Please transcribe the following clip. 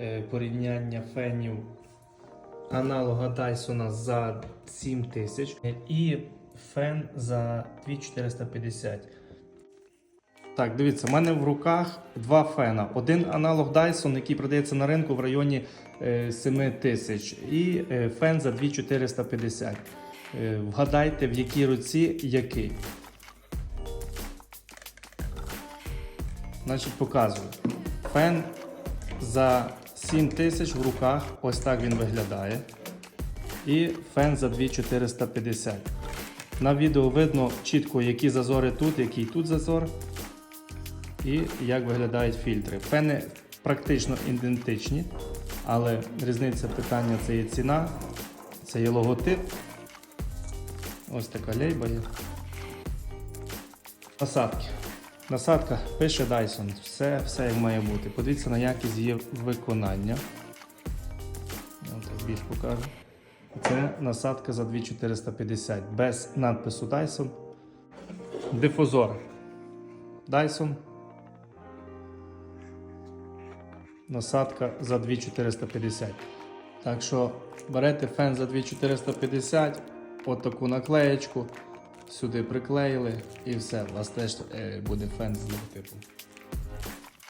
е, порівняння фенів аналога Dyson за 7 тисяч і фен за 2450. Так, дивіться, в мене в руках два фена. Один аналог Dyson, який продається на ринку в районі е, 7 тисяч, і е, фен за 2450. Е, Вгадайте, в якій руці який. Значить, показую. Фен за 7 тисяч в руках, ось так він виглядає. І фен за 2450. На відео видно чітко, які зазори тут, який тут зазор. І як виглядають фільтри. Фени практично ідентичні, але різниця питання це є ціна, це є логотип. Ось така лейба є. Насадки. Насадка пише Dyson. Все, все як має бути. Подивіться на якість її виконання. Я вам так більш покажу. Це насадка за 2450 без надпису Dyson. Дифузор. Dyson. Насадка за 2450. Так що берете фен за 2450, отаку наклеєчку, сюди приклеїли і все. У вас теж е, буде фен з логотипом.